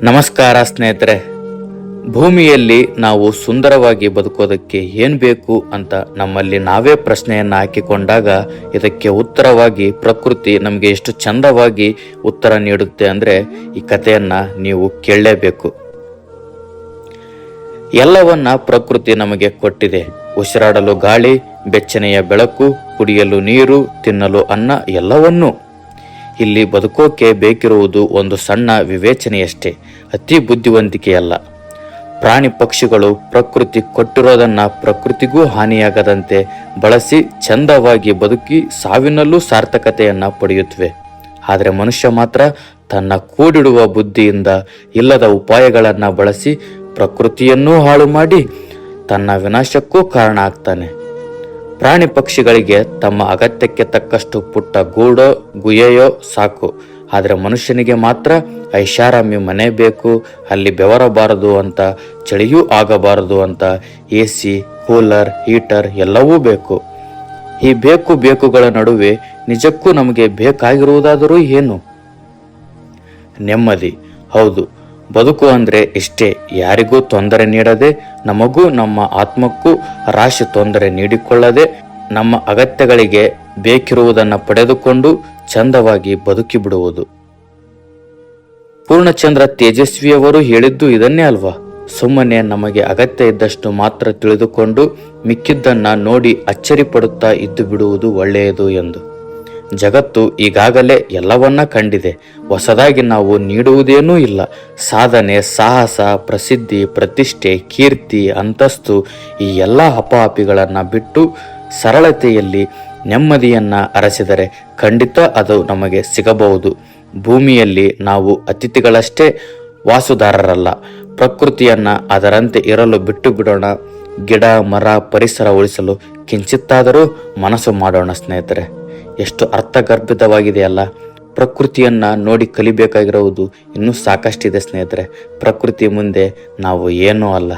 ನಮಸ್ಕಾರ ಸ್ನೇಹಿತರೆ. ಭೂಮಿಯಲ್ಲಿ ನಾವು ಸುಂದರವಾಗಿ ಬದುಕೋದಕ್ಕೆ ಏನು ಬೇಕು ಅಂತ ನಮ್ಮಲ್ಲಿ ನಾವೇ ಪ್ರಶ್ನೆಯನ್ನು ಹಾಕಿಕೊಂಡಾಗ ಇದಕ್ಕೆ ಉತ್ತರವಾಗಿ ಪ್ರಕೃತಿ ನಮಗೆ ಎಷ್ಟು ಚಂದವಾಗಿ ಉತ್ತರ ನೀಡುತ್ತೆ ಅಂದರೆ ಈ ಕಥೆಯನ್ನು ನೀವು ಕೇಳಲೇಬೇಕು. ಎಲ್ಲವನ್ನ ಪ್ರಕೃತಿ ನಮಗೆ ಕೊಟ್ಟಿದೆ. ಉಸಿರಾಡಲು ಗಾಳಿ, ಬೆಚ್ಚನೆಯ ಬೆಳಕು, ಕುಡಿಯಲು ನೀರು, ತಿನ್ನಲು ಅನ್ನ ಎಲ್ಲವನ್ನೂ. ಇಲ್ಲಿ ಬದುಕೋಕೆ ಬೇಕಿರುವುದು ಒಂದು ಸಣ್ಣ ವಿವೇಚನೆಯಷ್ಟೇ, ಅತಿ ಬುದ್ಧಿವಂತಿಕೆಯಲ್ಲ. ಪ್ರಾಣಿ ಪಕ್ಷಿಗಳು ಪ್ರಕೃತಿ ಕೊಟ್ಟಿರೋದನ್ನು ಪ್ರಕೃತಿಗೂ ಹಾನಿಯಾಗದಂತೆ ಬಳಸಿ ಚಂದವಾಗಿ ಬದುಕಿ ಸಾವಿನಲ್ಲೂ ಸಾರ್ಥಕತೆಯನ್ನು ಪಡೆಯುತ್ತವೆ. ಆದರೆ ಮನುಷ್ಯ ಮಾತ್ರ ತನ್ನ ಕೂಡಿಡುವ ಬುದ್ಧಿಯಿಂದ ಇಲ್ಲದ ಉಪಾಯಗಳನ್ನು ಬಳಸಿ ಪ್ರಕೃತಿಯನ್ನೂ ಹಾಳು ಮಾಡಿ ತನ್ನ ವಿನಾಶಕ್ಕೂ ಕಾರಣ ಆಗ್ತಾನೆ. ಪ್ರಾಣಿ ಪಕ್ಷಿಗಳಿಗೆ ತಮ್ಮ ಅಗತ್ಯಕ್ಕೆ ತಕ್ಕಷ್ಟು ಪುಟ್ಟ ಗೂಡೋ ಗುಯೆಯೋ ಸಾಕು. ಆದರೆ ಮನುಷ್ಯನಿಗೆ ಮಾತ್ರ ಐಷಾರಾಮಿ ಮನೆ ಬೇಕು, ಅಲ್ಲಿ ಬೆವರಬಾರದು ಅಂತ, ಚಳಿಯೂ ಆಗಬಾರದು ಅಂತ ಎ ಸಿ ಕೂಲರ್, ಹೀಟರ್ ಎಲ್ಲವೂ ಬೇಕು. ಈ ಬೇಕು ಬೇಕುಗಳ ನಡುವೆ ನಿಜಕ್ಕೂ ನಮಗೆ ಬೇಕಾಗಿರುವುದಾದರೂ ಏನು? ನೆಮ್ಮದಿ. ಹೌದು ಬದುಕು ಅಂದರೆ ಇಷ್ಟೇ. ಯಾರಿಗೂ ತೊಂದರೆ ನೀಡದೆ, ನಮಗೂ ನಮ್ಮ ಆತ್ಮಕ್ಕೂ ರಾಶಿ ತೊಂದರೆ ನೀಡಿಕೊಳ್ಳದೆ, ನಮ್ಮ ಅಗತ್ಯಗಳಿಗೆ ಬೇಕಿರುವುದನ್ನು ಪಡೆದುಕೊಂಡು ಚಂದವಾಗಿ ಬದುಕಿ ಬಿಡುವುದು. ಪೂರ್ಣಚಂದ್ರ ತೇಜಸ್ವಿಯವರು ಹೇಳಿದ್ದು ಇದನ್ನೇ ಅಲ್ವಾ? ಸುಮ್ಮನೆ ನಮಗೆ ಅಗತ್ಯ ಇದ್ದಷ್ಟು ಮಾತ್ರ ತಿಳಿದುಕೊಂಡು ಮಿಕ್ಕಿದ್ದನ್ನ ನೋಡಿ ಅಚ್ಚರಿ ಪಡುತ್ತಾ ಇದ್ದು ಬಿಡುವುದು ಒಳ್ಳೆಯದು ಎಂದು. ಜಗತ್ತು ಈಗಾಗಲೇ ಎಲ್ಲವನ್ನ ಕಂಡಿದೆ. ಹೊಸದಾಗಿ ನಾವು ನೀಡುವುದೇನೂ ಇಲ್ಲ. ಸಾಧನೆ, ಸಾಹಸ, ಪ್ರಸಿದ್ಧಿ, ಪ್ರತಿಷ್ಠೆ, ಕೀರ್ತಿ, ಅಂತಸ್ತು ಈ ಎಲ್ಲ ಹಪಾಹಪಿಗಳನ್ನು ಬಿಟ್ಟು ಸರಳತೆಯಲ್ಲಿ ನೆಮ್ಮದಿಯನ್ನು ಅರಸಿದರೆ ಖಂಡಿತ ಅದು ನಮಗೆ ಸಿಗಬಹುದು. ಭೂಮಿಯಲ್ಲಿ ನಾವು ಅತಿಥಿಗಳಷ್ಟೇ ವಾಸುದಾರರಲ್ಲ. ಪ್ರಕೃತಿಯನ್ನ ಅದರಂತೆ ಇರಲು ಬಿಟ್ಟು ಬಿಡೋಣ. ಗಿಡ, ಮರ, ಪರಿಸರ ಉಳಿಸಲು ಕಿಂಚಿತ್ತಾದರೂ ಮನಸ್ಸು ಮಾಡೋಣ ಸ್ನೇಹಿತರೆ. ಎಷ್ಟು ಅರ್ಥಗರ್ಭಿತವಾಗಿದೆಯಲ್ಲ. ಪ್ರಕೃತಿಯನ್ನು ನೋಡಿ ಕಲಿಬೇಕಾಗಿರುವುದು ಇನ್ನೂ ಸಾಕಷ್ಟಿದೆ ಸ್ನೇಹಿತರೆ. ಪ್ರಕೃತಿ ಮುಂದೆ ನಾವು ಏನೂ ಅಲ್ಲ.